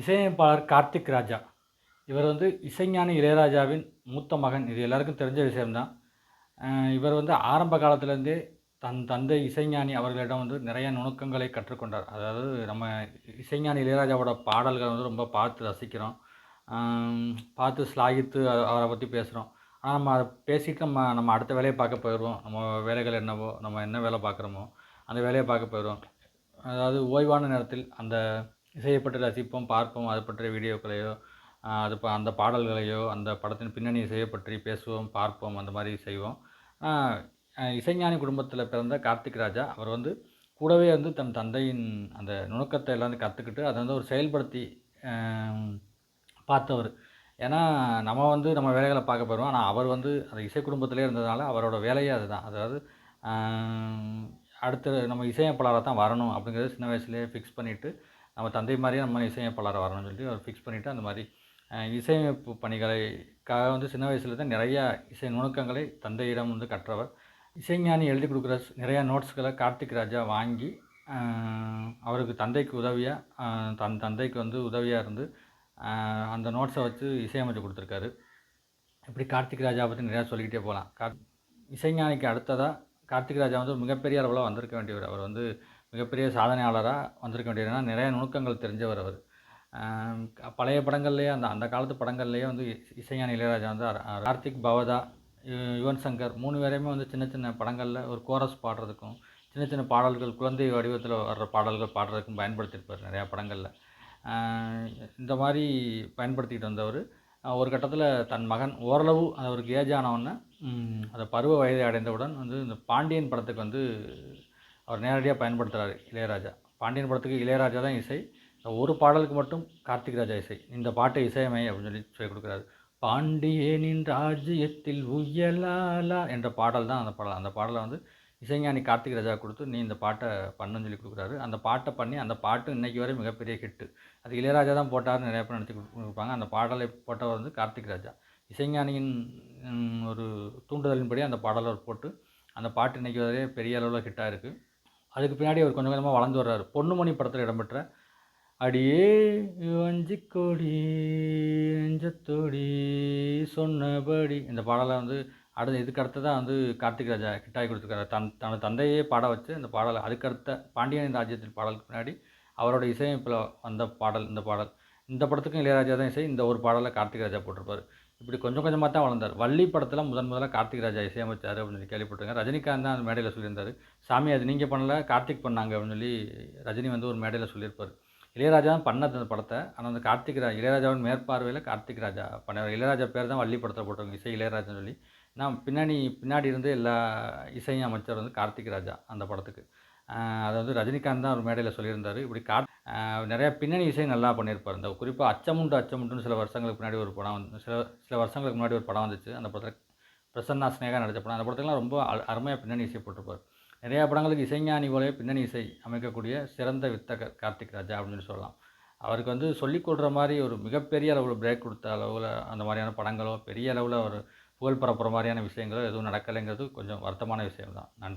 இசையமைப்பாளர் கார்த்திக் ராஜா. இவர் வந்து இசைஞானி இளையராஜாவின் மூத்த மகன். இது எல்லாருக்கும் தெரிஞ்ச விஷயம்தான். இவர் வந்து ஆரம்ப காலத்துலேருந்தே தன் தந்தை இசைஞானி அவர்களிடம் வந்து நிறைய நுணுக்கங்களை கற்றுக்கொண்டார். அதாவது நம்ம இசைஞானி இளையராஜாவோட பாடல்களை வந்து ரொம்ப பார்த்து ரசிக்கிறோம். பார்த்து ஸ்லாகித்து அவரை பற்றி பேசுகிறோம் ஆனால் நம்ம அதை பேசிட்டு நம்ம நம்ம அடுத்த வேலையை பார்க்க போயிடுவோம். நம்ம வேலைகள் என்னவோ நம்ம என்ன வேலை பார்க்குறோமோ அந்த வேலையை பார்க்க போயிடுவோம். அதாவது ஓய்வான நேரத்தில் அந்த இசையை பற்றி ரசிப்போம் பார்ப்போம் அது பற்றிய வீடியோக்களையோ அது அந்த பாடல்களையோ அந்த படத்தின் பின்னணி இசையை பற்றி பேசுவோம் பார்ப்போம் அந்த மாதிரி செய்வோம். இசைஞானி குடும்பத்தில் பிறந்த கார்த்திக் ராஜா அவர் வந்து கூடவே வந்து தன் தந்தையின் அந்த நுணுக்கத்தை எல்லாம் கற்றுக்கிட்டு அதை வந்து ஒரு செயல்படுத்தி பார்த்தவர். ஏன்னா நம்ம வந்து நம்ம வேலைகளை பார்க்க போயிடுவோம். ஆனால் அவர் வந்து அந்த இசை குடும்பத்திலே இருந்ததுனால அவரோட வேலையே அதுதான். அதாவது ஆம், அடுத்து நம்ம இசையமைப்பாளராக தான் வரணும் அப்படிங்கிறது சின்ன வயசுலேயே ஃபிக்ஸ் பண்ணிவிட்டு நம்ம தந்தை மாதிரியே நம்ம இசையமைப்பாளர் வரணும்னு சொல்லிட்டு அவர் ஃபிக்ஸ் பண்ணிவிட்டு அந்த மாதிரி இசையமைப்பு பணிகளைக்காக வந்து சின்ன வயசில் தான் நிறையா இசை நுணுக்கங்களை தந்தையிடம் வந்து கற்றவர். இசைஞானி எழுதி கொடுக்குற நிறையா நோட்ஸ்களை கார்த்திக் ராஜா வாங்கி அவருக்கு தந்தைக்கு உதவியாக தன் தந்தைக்கு வந்து உதவியாக இருந்து அந்த நோட்ஸை வச்சு இசையமைச்சு கொடுத்துருக்காரு. இப்படி கார்த்திக் ராஜா பற்றி நிறையா சொல்லிக்கிட்டே போகலாம் கார்த் இசைஞானிக்கு அடுத்ததாக கார்த்திக் ராஜா வந்து மிகப்பெரிய அளவில் வந்திருக்க வேண்டியவர். அவர் வந்து மிகப்பெரிய சாதனையாளராக வந்திருக்க வேண்டியது நிறைய நுணுக்கங்கள் தெரிஞ்சவர் அவர். க- பழைய படங்கள்லேயே அந்த அந்த காலத்து படங்கள்லேயே வந்து இசையான இசைஞானி இளையராஜா வந்து கார்த்திக் பவதா யுவன் சங்கர் மூணு பேரையுமே வந்து சின்ன சின்ன படங்களில் ஒரு கோரஸ் பாடுறதுக்கும் சின்ன சின்ன பாடல்கள் குழந்தை வடிவத்தில் வர்ற பாடல்கள் பாடுறதுக்கும் பயன்படுத்தியிருப்பார் நிறையா படங்களில். இந்த மாதிரி பயன்படுத்திக்கிட்டு வந்தவர். ஒரு கட்டத்தில் தன் மகன் ஓரளவு அவருக்கு ஏஜ் ஆனவுடனே அந்த பருவ வயதை அடைந்தவுடன் வந்து இந்த பாண்டியன் படத்துக்கு வந்து அவர் நேரடியாக பயன்படுத்துகிறாரு இளையராஜா. பாண்டியன் படத்துக்கு இளையராஜா தான் இசை. ஒரு பாடலுக்கு மட்டும் கார்த்திக் ராஜா இசை. இந்த பாட்டை இசையமை அப்படின்னு சொல்லி சொல்லி கொடுக்குறாரு. பாண்டியனின் ராஜ்யத்தில் உயலாலா என்ற பாடல் தான் அந்த பாடல். அந்த பாடலை வந்து இசைஞானி கார்த்திக் ராஜா கொடுத்து நீ இந்த பாட்டை பண்ணுன்னு சொல்லி கொடுக்குறாரு. அந்த பாட்டை பண்ணி அந்த பாட்டு இன்றைக்கி வரை மிகப்பெரிய ஹிட்டு. அது இளையராஜா தான் போட்டார்னு நிறைய பேர் நினச்சி கொடுப்பாங்க. அந்த பாடலை போட்டவர் வந்து கார்த்திக் ராஜா. இசைஞானியின் ஒரு தூண்டுதலின்படி அந்த பாடலை போட்டு அந்த பாட்டு இன்றைக்கி வரையே பெரிய அளவில் ஹிட்டாக இருக்குது அதுக்கு பின்னாடி அவர் கொஞ்சம் கொஞ்சமாக வளர்ந்து வர்றாரு. பொன்னுமணி படத்தில் இடம்பெற்ற அடியே வஞ்சிக்கொடி நெஞ்சத்தோடி சொன்னபடி இந்த பாடலை வந்து அடுத்து இதுக்கு தான் வந்து கார்த்திக் ராஜா கிட்டாய் கொடுத்துருக்காரு. தன் தனது தந்தையே பாட வச்சு அந்த பாடலை அதுக்கடுத்த பாண்டியன் ராஜ்யத்தின் பாடலுக்கு பின்னாடி அவரோட இசையமைப்பில் வந்த பாடல் இந்த பாடல். இந்த படத்துக்கும் இளையராஜா தான் இசை இந்த ஒரு பாடலை கார்த்திக் ராஜா போட்டிருப்பார். இப்படி கொஞ்சம் கொஞ்சமாக தான் வளர்ந்தார். வள்ளி படத்தில் முதன் முதல்ல கார்த்திக் ராஜா இசையமைச்சார் அப்படின்னு சொல்லி கேள்விப்பட்டிருக்கேன். ரஜினிகாந்த் தான் அந்த மேடையில் சொல்லியிருந்தார். சாமி அது நீங்கள் பண்ணல கார்த்திக் பண்ணாங்க அப்படின்னு சொல்லி ரஜினி வந்து ஒரு மேடையில் சொல்லியிருப்பார். இளையராஜா தான் பண்ணது அந்த படத்தை. ஆனால் அந்த கார்த்திக் ராஜா இளையராஜாவின் மேற்பார்வையில் கார்த்திக் ராஜா பண்ணார் இளையராஜா பேர் தான் வள்ளி படத்தில் போட்டிருக்காங்க இசை இளையராஜான்னு சொல்லி. நான் பின்னாடி பின்னாடி இருந்து எல்லா இசையும் அமைச்சர் வந்து கார்த்திக் ராஜா அந்த படத்துக்கு. அதாவது வந்து ரஜினிகாந்த் தான் ஒரு மேடையில் சொல்லியிருந்தார். இப்படி கா நிறையா நிறைய பின்னணி இசை நல்லா பண்ணியிருப்பார். இந்த குறிப்பாக அச்சமுண்டு அச்சமுண்டுன்னு சில வருஷங்களுக்கு முன்னாடி ஒரு படம் வந்து சில சில வருஷங்களுக்கு முன்னாடி ஒரு படம் வந்துச்சு. அந்த படத்தில் பிரசன்னா ஸ்னேகா நடித்த படம். அந்த படத்துலாம் ரொம்ப அருமையாக பின்னணி இசை போட்டிருப்பார். நிறையா படங்களுக்கு இசைஞானி போலவே பின்னணி இசை அமைக்கக்கூடிய சிறந்த வித்தகர் கார்த்திக் ராஜா அப்படின்னு சொல்லி சொல்லலாம். அவருக்கு வந்து சொல்லிக் கொடுற மாதிரி ஒரு மிகப்பெரிய அளவில் பிரேக் கொடுத்த அளவில் அந்த மாதிரியான படங்களோ பெரிய அளவில் ஒரு புகழ் பரப்புகிற மாதிரியான விஷயங்களோ எதுவும் நடக்கலைங்கிறது கொஞ்சம் வருத்தமான விஷயம் தான் நன்றி.